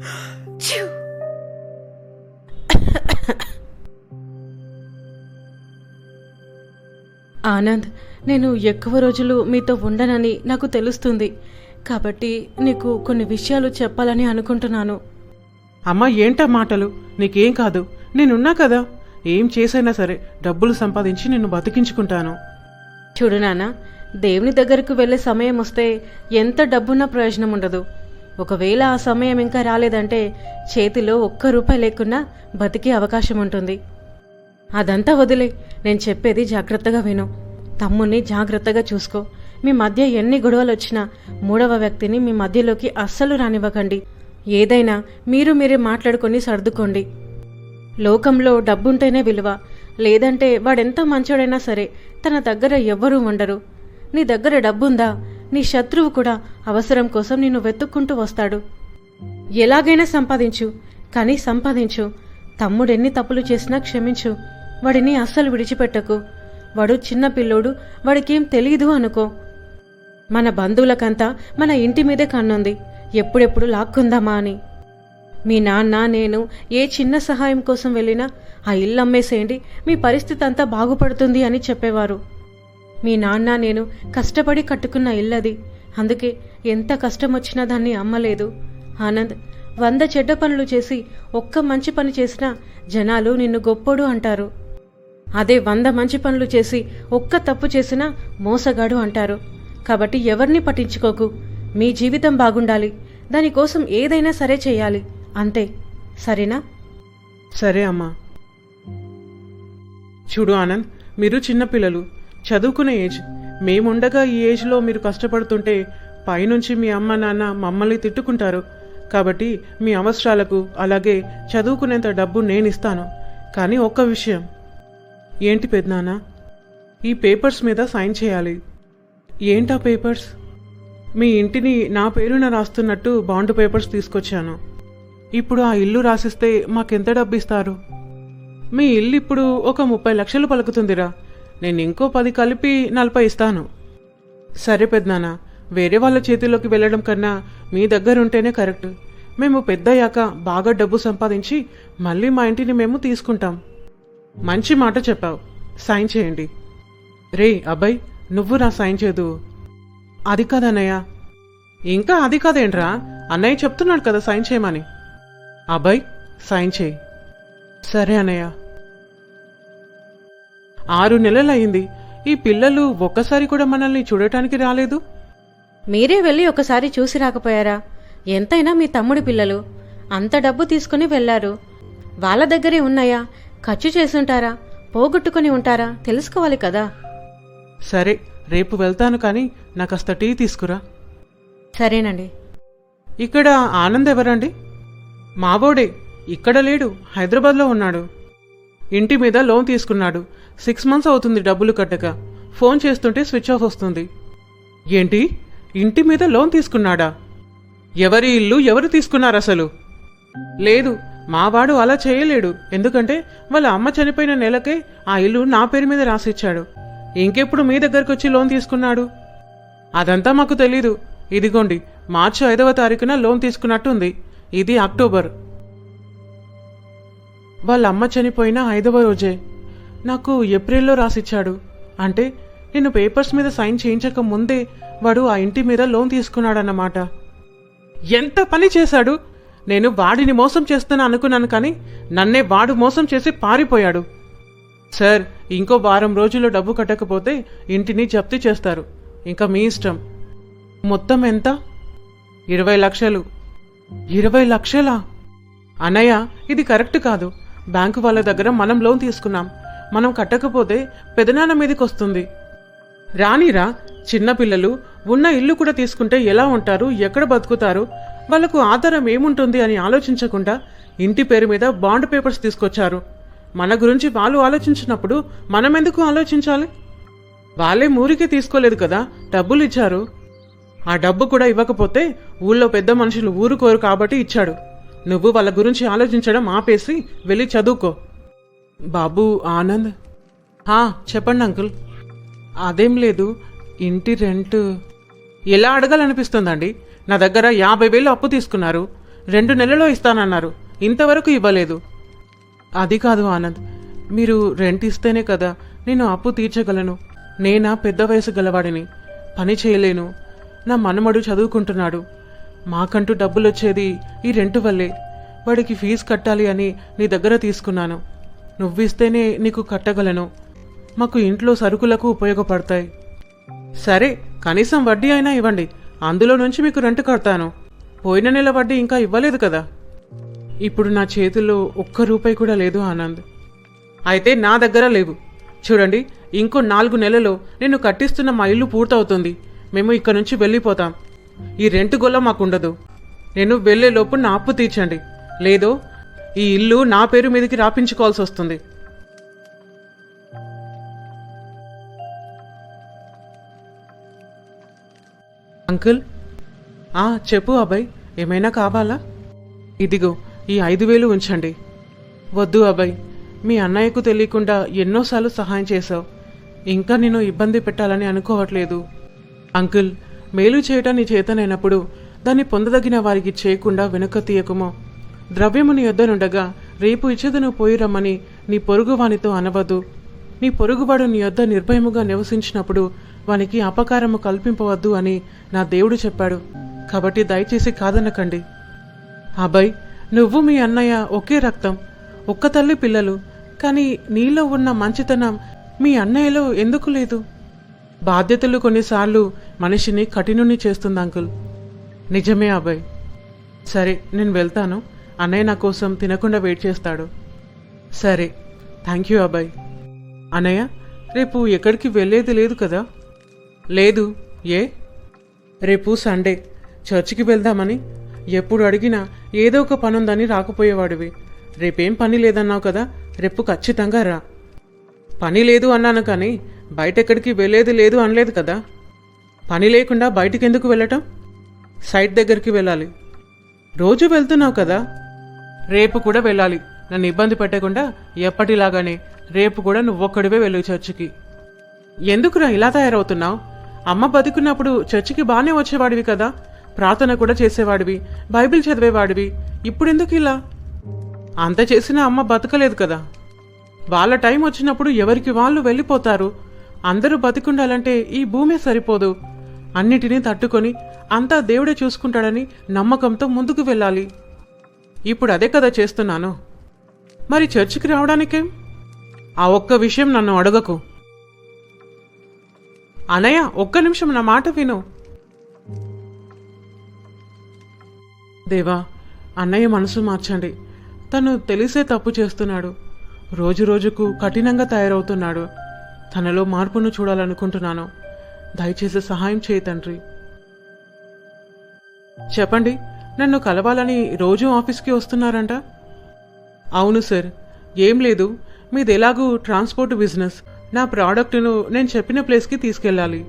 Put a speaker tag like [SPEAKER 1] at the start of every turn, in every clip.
[SPEAKER 1] ఆనంద్ నేను ఎక్కువ రోజులు మీతో ఉండనని నాకు తెలుస్తుంది. కాబట్టి నీకు కొన్ని విషయాలు చెప్పాలని అనుకుంటున్నాను.
[SPEAKER 2] అమ్మా ఏంటా మాటలు? నీకేం కాదు. నేనున్నా కదా. ఏం చేసైనా సరే డబ్బులు సంపాదించి నిన్ను బతికించుకుంటాను.
[SPEAKER 1] చూడు నాన్న దేవుని దగ్గరకు వెళ్ళే సమయం వస్తే ఎంత డబ్బున్నా ప్రయోజనం ఉండదు. ఒకవేళ ఆ సమయం ఇంకా రాలేదంటే చేతిలో ఒక్క రూపాయి లేకున్నా బతికే అవకాశం ఉంటుంది. అదంతా వదిలే నేను చెప్పేది జాగ్రత్తగా విను. తమ్ముణ్ణి జాగ్రత్తగా చూసుకో. మీ మధ్య ఎన్ని గొడవలు వచ్చినా మూడవ వ్యక్తిని మీ మధ్యలోకి అస్సలు రానివ్వకండి. ఏదైనా మీరు మీరే మాట్లాడుకొని సర్దుకోండి. లోకంలో డబ్బుంటేనే విలువ. లేదంటే వాడెంత మంచోడైనా సరే తన దగ్గర ఎవ్వరూ ఉండరు. నీ దగ్గర డబ్బుందా? నీ శత్రువు కూడా అవసరం కోసం నిన్ను వెతుక్కుంటూ వస్తాడు. ఎలాగైనా సంపాదించు కానీ సంపాదించు. తమ్ముడెన్ని తప్పులు చేసినా క్షమించు. వాడిని అస్సలు విడిచిపెట్టకు. వాడు చిన్న పిల్లోడు వాడికేం తెలీదు అనుకో. మన బంధువులకంతా మన ఇంటి మీదే కన్నుంది. ఎప్పుడెప్పుడు లాక్కుందామా అని. మీ నాన్న నేను ఏ చిన్న సహాయం కోసం వెళ్ళినా ఆ ఇల్లు అమ్మేసేయండి మీ పరిస్థితి అంతా బాగుపడుతుంది అని చెప్పేవారు. మీ నాన్న నేను కష్టపడి కట్టుకున్న ఇల్లది. అందుకే ఎంత కష్టం వచ్చినా దాన్ని అమ్మలేదు. ఆనంద్ వంద చెడ్డ పనులు చేసి ఒక్క మంచి పని చేసినా జనాలు నిన్ను గొప్పోడు అంటారు. అదే వంద మంచి పనులు చేసి ఒక్క తప్పు చేసినా మోసగాడు అంటారు. కాబట్టి ఎవరిని పట్టించుకోకు. మీ జీవితం బాగుండాలి. దానికోసం ఏదైనా సరే చేయాలి. అంతే. సరేనా?
[SPEAKER 2] సరే అమ్మా. చూడు ఆనంద్ మీరు చిన్నపిల్లలు. చదువుకునే ఏజ్. మేముండగా ఈ ఏజ్లో మీరు కష్టపడుతుంటే పైనుంచి మీ అమ్మ నాన్న మమ్మల్ని తిట్టుకుంటారు. కాబట్టి మీ అవసరాలకు అలాగే చదువుకునేంత డబ్బు నేను ఇస్తాను కానీ ఒక్క విషయం. ఏంటి పెద్దనాన్న ఈ పేపర్స్ మీద సైన్ చేయాలి. ఏంటా పేపర్స్? మీ ఇంటిని నా పేరున రాస్తున్నట్టు బాండ్ పేపర్స్ తీసుకొచ్చాను. ఇప్పుడు ఆ ఇల్లు రాసిస్తే మాకెంత డబ్బు ఇస్తారు మీ ఇల్లు ఇప్పుడు ఒక ముప్పై లక్షలు పలుకుతుందిరా. నేను ఇంకో పది కలిపి నలభై ఇస్తాను. సరే పెద్దనాన్న వేరే వాళ్ళ చేతిలోకి వెళ్ళడం కన్నా మీ దగ్గర ఉంటేనే కరెక్ట్. మేము పెద్దయ్యాక బాగా డబ్బు సంపాదించి మళ్ళీ మా ఇంటిని మేము తీసుకుంటాం. మంచి మాట చెప్పావు. సైన్ చేయండి. రే అబ్బాయి నువ్వు నా సైన్ చేదు. అది కాదన్నయ్య ఇంకా అది కాదేంట్రా? అన్నయ్య చెప్తున్నాడు కదా సైన్ చేయమని. అబ్బాయి సైన్ చేయి. సరే అన్నయ్య. ఆరు నెలలయ్యింది. ఈ పిల్లలు ఒక్కసారి కూడా మనల్ని చూడటానికి రాలేదు?
[SPEAKER 1] మీరే వెళ్ళి ఒకసారి చూసి రాకపోయారా? ఎంతైనా మీ తమ్ముడి పిల్లలు. అంత డబ్బు తీసుకుని వెళ్ళారు వాళ్ళ దగ్గరే ఉన్నాయా? ఖర్చు చేసుంటారా పోగొట్టుకుని ఉంటారా? తెలుసుకోవాలి కదా.
[SPEAKER 2] సరే రేపు వెళ్తాను కానీ నాకు కాస్త టీ తీసుకురా.
[SPEAKER 1] సరేనండి.
[SPEAKER 2] ఇక్కడ ఆనంద్ ఎవరండి? మావోడే. ఇక్కడ లేడు. హైదరాబాద్లో ఉన్నాడు. ఇంటి మీద లోన్ తీసుకున్నాడు. సిక్స్ మంత్స్ అవుతుంది డబ్బులు కట్టక. ఫోన్ చేస్తుంటే స్విచ్ ఆఫ్ వస్తుంది. ఏంటి? ఇంటి మీద లోన్ తీసుకున్నాడా? ఎవరి ఇల్లు ఎవరు తీసుకున్నారు అసలు? లేదు మావాడు అలా చేయలేడు. ఎందుకంటే వాళ్ళ అమ్మ చనిపోయిన నెలకే ఆ ఇల్లు నా పేరు మీద రాసిచ్చాడు. ఇంకెప్పుడు మీ దగ్గరకు వచ్చి లోన్ తీసుకున్నాడు? అదంతా మాకు తెలీదు. ఇదిగోండి మార్చి ఐదవ తారీఖున లోన్ తీసుకున్నట్టుంది. ఇది అక్టోబర్. వాళ్ళ అమ్మ చనిపోయిన ఐదవ రోజే. నాకు ఏప్రిల్లో రాసిచ్చాడు. అంటే నేను పేపర్స్ మీద సైన్ చేయించక ముందే వాడు ఆ ఇంటి మీద లోన్ తీసుకున్నాడన్నమాట. ఎంత పని చేశాడు? నేను వాడిని మోసం చేస్తాను అనుకున్నాను కానీ నన్నే వాడు మోసం చేసి పారిపోయాడు. సార్ ఇంకో వారం రోజుల్లో డబ్బు కట్టకపోతే ఇంటిని జప్తీ చేస్తారు. ఇంకా మీ ఇష్టం. మొత్తం ఎంత? ఇరవై లక్షలు. ఇరవై లక్షలా? అన్నయ్య ఇది కరెక్ట్ కాదు. బ్యాంకు వాళ్ళ దగ్గర మనం లోన్ తీసుకున్నాం. మనం కట్టకపోతే పెదనాన్న మీదకి వస్తుంది రానిరా చిన్నపిల్లలు ఉన్న ఇల్లు కూడా తీసుకుంటే ఎలా ఉంటారు ఎక్కడ బతుకుతారు వాళ్ళకు ఆధారం ఏముంటుంది అని ఆలోచించకుండా ఇంటి పేరు మీద బాండ్ పేపర్స్ తీసుకొచ్చారు. మన గురించి వాళ్ళు ఆలోచించినప్పుడు మనం ఎందుకు ఆలోచించాలి? వాళ్ళే ఊరికే తీసుకోలేదు కదా డబ్బులు ఇచ్చారు ఆ డబ్బు కూడా ఇవ్వకపోతే ఊళ్ళో పెద్ద మనుషులు ఊరుకోరు కాబట్టి ఇచ్చాడు. నువ్వు వాళ్ళ గురించి ఆలోచించడం ఆపేసి వెళ్ళి చదువుకో. బాబు ఆనంద్. హా చెప్పండి అంకుల్. అదేం లేదు ఇంటి రెంట్. ఎలా అడగాలనిపిస్తుందండి? నా దగ్గర యాభై వేలు అప్పు తీసుకున్నారు. రెండు నెలలో ఇస్తానన్నారు. ఇంతవరకు ఇవ్వలేదు. అది కాదు ఆనంద్. మీరు రెంట్ ఇస్తేనే కదా నేను అప్పు తీర్చగలను. నేనా పెద్ద వయసు గలవాడిని. పని చేయలేను. నా మనమడు చదువుకుంటున్నాడు. మాకంటూ డబ్బులు వచ్చేది ఈ రెంట్ వల్లే. వాడికి ఫీజు కట్టాలి అని నీ దగ్గర తీసుకున్నాను. నువ్విస్తేనే నీకు కట్టగలను. మాకు ఇంట్లో సరుకులకు ఉపయోగపడతాయి. సరే కనీసం వడ్డీ అయినా ఇవ్వండి. అందులో నుంచి మీకు రెంట్ కడతాను. పోయిన నెల వడ్డీ ఇంకా ఇవ్వలేదు కదా. ఇప్పుడు నా చేతుల్లో ఒక్క రూపాయి కూడా లేదు ఆనంద్. అయితే నా దగ్గర లేవు. చూడండి ఇంకో నాలుగు నెలలో నేను కట్టిస్తున్న మా ఇల్లు పూర్తవుతుంది. మేము ఇక్కడ నుంచి వెళ్ళిపోతాం. ఈ రెంట్ గొల్ల మాకుండదు. నేను వెళ్ళేలోపు నా అప్పు తీర్చండి. లేదో ఈ ఇల్లు నా పేరు మీదకి రాపించుకోవాల్సి వస్తుంది. అంకుల్? ఆ చెప్పు అబ్బాయి ఏమైనా కావాలా? ఇదిగో ఈ ఐదు వేలు ఉంచండి. వద్దు అబ్బాయి మీ అన్నయ్యకు తెలియకుండా ఎన్నోసార్లు సహాయం చేశావు. ఇంకా నేను ఇబ్బంది పెట్టాలని అనుకోవట్లేదు. అంకుల్ మేలు చేయటాన్ని నీ చేతనైనప్పుడు దాన్ని పొందదగిన వారికి చేయకుండా వెనుక తీయకుమో. ద్రవ్యము నీ యొద్దనుండగా రేపు ఇచ్చేదను పోయి రమ్మని నీ పొరుగువానితో అనవద్దు నీ పొరుగువాడు నీ యొద్ద నిర్భయముగా నివసించినప్పుడు వానికి అపకారము కల్పింపవద్దు అని నా దేవుడు చెప్పాడు. కాబట్టి దయచేసి కాదనకండి. అబ్బాయి నువ్వు మీ అన్నయ్య ఒకే రక్తం ఒక్క తల్లి పిల్లలు కానీ నీలో ఉన్న మంచితనం మీ అన్నయ్యలో ఎందుకు లేదు? బాధ్యతలు కొన్నిసార్లు మనిషిని కఠినుని చేస్తుంది అంకుల్. నిజమే అబ్బాయి సరే నేను వెళ్తాను. అన్నయ్య నా కోసం తినకుండా వెయిట్ చేస్తాడు. సరే. థ్యాంక్ యూ అబ్బాయ్ అన్నయ్య రేపు ఎక్కడికి వెళ్ళేది లేదు కదా? లేదు. ఏ? రేపు సండే. చర్చికి వెళ్దామని. ఎప్పుడు అడిగినా ఏదో ఒక పని ఉందని రాకపోయేవాడివి. రేపేం పని లేదన్నావు కదా? రేపు ఖచ్చితంగా రా. పని లేదు అన్నాను కానీ బయట ఎక్కడికి వెళ్ళేది లేదు అనలేదు కదా? పని లేకుండా బయటికి ఎందుకు వెళ్ళటం? సైట్ దగ్గరికి వెళ్ళాలి. రోజు వెళ్తున్నావు కదా? రేపు కూడా వెళ్ళాలి. నన్ను ఇబ్బంది పెట్టకుండా ఎప్పటిలాగానే రేపు కూడా నువ్వొక్కడివే వెళ్ళు చర్చికి. ఎందుకురా ఇలా తయారవుతున్నావు? అమ్మ బతికున్నప్పుడు చర్చికి బాగానే వచ్చేవాడివి కదా? ప్రార్థన కూడా చేసేవాడివి. బైబిల్ చదివేవాడివి. ఇప్పుడెందుకు ఇలా? అంత చేసినా అమ్మ బతకలేదు కదా? వాళ్ళ టైం వచ్చినప్పుడు ఎవరికి వాళ్ళు వెళ్ళిపోతారు? అందరూ బతికుండాలంటే ఈ భూమే సరిపోదు. అన్నిటినీ తట్టుకొని అంతా దేవుడే చూసుకుంటాడని నమ్మకంతో ముందుకు వెళ్ళాలి. ఇప్పుడు అదే కదా చేస్తున్నాను. మరి చర్చికి రావడానికేం? ఆ ఒక్క విషయం నన్ను అడగకు. అనయ్య ఒక్క నిమిషం నా మాట విను. దేవా అన్నయ్య మనసు మార్చండి. తను తెలిసే తప్పు చేస్తున్నాడు. రోజు రోజుకు కఠినంగా తయారవుతున్నాడు. తనలో మార్పును చూడాలనుకుంటున్నాను. దయచేసి సహాయం చేయి తండ్రి. చెప్పండి నన్ను కలవాలని రోజు ఆఫీస్కి వస్తున్నారంట? అవును సార్. ఏం లేదు. మీది ఎలాగూ ట్రాన్స్పోర్ట్ బిజినెస్ నా ప్రోడక్ట్ను నేను చెప్పిన ప్లేస్కి తీసుకెళ్ళాలి.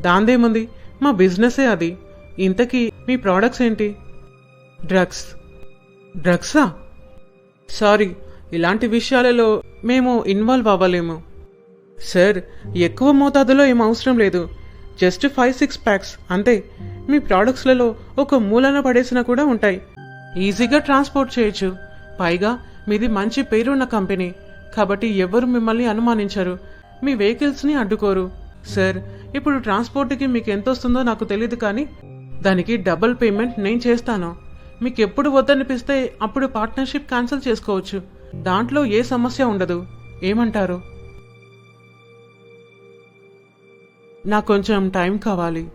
[SPEAKER 2] దాందేముంది? మా బిజినెసే అది. ఇంతకీ మీ ప్రోడక్ట్స్ ఏంటి? డ్రగ్స్. డ్రగ్సా? సారీ ఇలాంటి విషయాలలో మేము ఇన్వాల్వ్ అవ్వలేము. సార్ ఎక్కువ మోతాదులో ఏం అవసరం లేదు. జస్ట్ ఫైవ్ సిక్స్ ప్యాక్స్ అంతే. మీ ప్రోడక్ట్స్లలో ఒక మూలన పడేసినా కూడా ఉంటాయి. ఈజీగా ట్రాన్స్పోర్ట్ చేయొచ్చు. పైగా మీది మంచి పేరున్న కంపెనీ కాబట్టి ఎవరు మిమ్మల్ని అనుమానించరు. మీ వెహికల్స్ని అడ్డుకోరు. సార్ ఇప్పుడు ట్రాన్స్పోర్ట్కి మీకు ఎంత వస్తుందో నాకు తెలియదు కానీ దానికి డబుల్ పేమెంట్ నేను చేస్తాను. మీకు ఎప్పుడు వద్దనిపిస్తే అప్పుడు పార్ట్నర్షిప్ క్యాన్సిల్ చేసుకోవచ్చు. దాంట్లో ఏ సమస్య ఉండదు. ఏమంటారు? నాకు కొంచెం టైం కావాలి.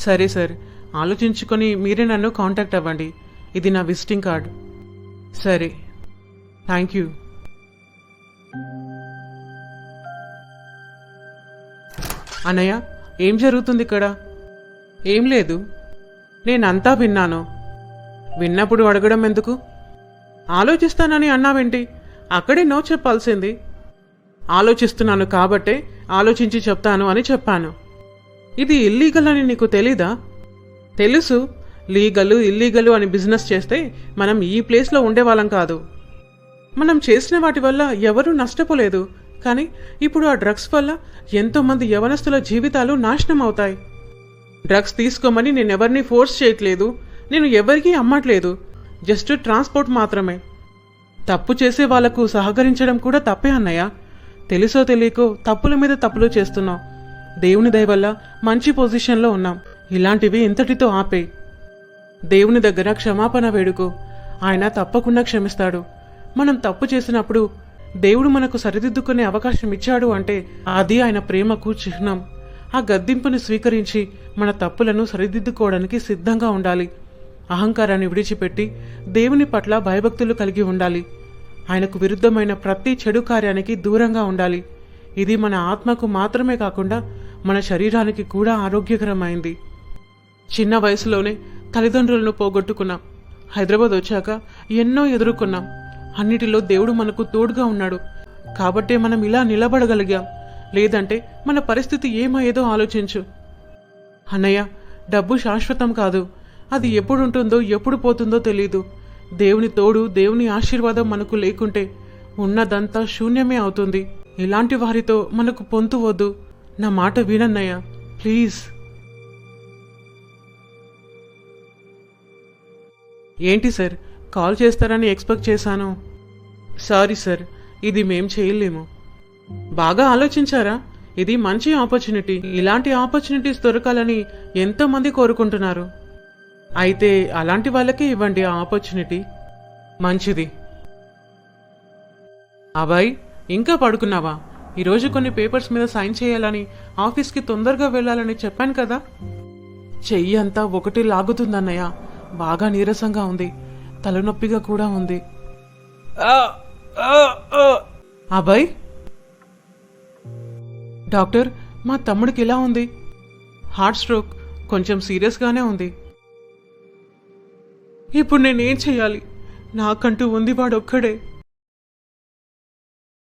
[SPEAKER 2] సరే సార్. ఆలోచించుకొని మీరే నన్ను కాంటాక్ట్ అవ్వండి. ఇది నా విజిటింగ్ కార్డ్. సరే. Thank you. అన్నయ్య ఏం జరుగుతుంది ఇక్కడ? ఏం లేదు. నేనంతా విన్నాను. విన్నప్పుడు అడగడం ఎందుకు? ఆలోచిస్తానని అన్నావేంటి? అక్కడే నో చెప్పాల్సింది. ఆలోచిస్తున్నాను కాబట్టే ఆలోచించి చెప్తాను అని చెప్పాను. ఇది ఇల్లీగల్ అని నీకు తెలీదా? తెలుసు లీగలు ఇల్లీగలు అని బిజినెస్ చేస్తే మనం ఈ ప్లేస్లో ఉండేవాళ్ళం కాదు. మనం చేసిన వాటి వల్ల ఎవరూ నష్టపోలేదు కానీ ఇప్పుడు ఆ డ్రగ్స్ వల్ల ఎంతోమంది యవనస్తుల జీవితాలు నాశనం అవుతాయి. డ్రగ్స్ తీసుకోమని నేను ఎవరిని ఫోర్స్ చేయట్లేదు నేను ఎవరికీ అమ్మట్లేదు జస్ట్ ట్రాన్స్పోర్ట్ మాత్రమే. తప్పు చేసే వాళ్ళకు సహకరించడం కూడా తప్పే అన్నయ్య. తెలుసో తెలియకో తప్పుల మీద తప్పులు చేస్తున్నాం దేవుని దయవల్ల మంచి పొజిషన్లో ఉన్నాం. ఇలాంటివి ఇంతటితో ఆపే. దేవుని దగ్గర క్షమాపణ వేడుకో. ఆయన తప్పకుండా క్షమిస్తాడు. మనం తప్పు చేసినప్పుడు దేవుడు మనకు సరిదిద్దుకునే అవకాశం ఇచ్చాడు అంటే అది ఆయన ప్రేమకు చిహ్నం. ఆ గద్దింపుని స్వీకరించి మన తప్పులను సరిదిద్దుకోవడానికి సిద్ధంగా ఉండాలి. అహంకారాన్ని విడిచిపెట్టి దేవుని పట్ల భయభక్తులు కలిగి ఉండాలి. ఆయనకు విరుద్ధమైన ప్రతి చెడు కార్యానికి దూరంగా ఉండాలి. ఇది మన ఆత్మకు మాత్రమే కాకుండా మన శరీరానికి కూడా ఆరోగ్యకరమైంది. చిన్న వయసులోనే తల్లిదండ్రులను పోగొట్టుకున్నాం. హైదరాబాద్ వచ్చాక ఎన్నో ఎదుర్కొన్నాం. అన్నిటిలో దేవుడు మనకు తోడుగా ఉన్నాడు. కాబట్టే మనం ఇలా నిలబడగలిగాం. లేదంటే మన పరిస్థితి ఏమయ్యేదో ఆలోచించు. అన్నయ్య డబ్బు శాశ్వతం కాదు. అది ఎప్పుడు ఉంటుందో ఎప్పుడు పోతుందో తెలియదు దేవుని తోడు దేవుని ఆశీర్వాదం మనకు లేకుంటే ఉన్నదంతా శూన్యమే అవుతుంది. ఇలాంటి వారితో మనకు పొంతు వద్దు. నా మాట వినన్నయ్య. ప్లీజ్. ఏంటి సార్? కాల్ చేస్తారని ఎక్స్పెక్ట్ చేశాను. Sorry sir. ఇది మేం చేయలేము. బాగా ఆలోచించారా? ఇది మంచి ఆపర్చునిటీ. ఇలాంటి ఆపర్చునిటీస్ దొరకాలని ఎంతోమంది కోరుకుంటున్నారు. అయితే అలాంటి వాళ్ళకే ఇవ్వండి ఆ ఆపర్చునిటీ. మంచిది. అబ్బాయి ఇంకా పడుకున్నావా? ఈరోజు కొన్ని పేపర్స్ మీద సైన్ చేయాలని ఆఫీస్కి తొందరగా వెళ్ళాలని చెప్పాను కదా? చెయ్యి అంతా ఒకటి లాగుతుందన్నయ్య. బాగా నీరసంగా ఉంది. తలనొప్పిగా కూడా ఉంది. అబ్బాయి డాక్టర్ మా తమ్ముడికి ఇలా ఉంది? హార్ట్ స్ట్రోక్ కొంచెం సీరియస్గానే ఉంది. ఇప్పుడు నేనేం చేయాలి? నాకంటూ ఉంది వాడొక్కడే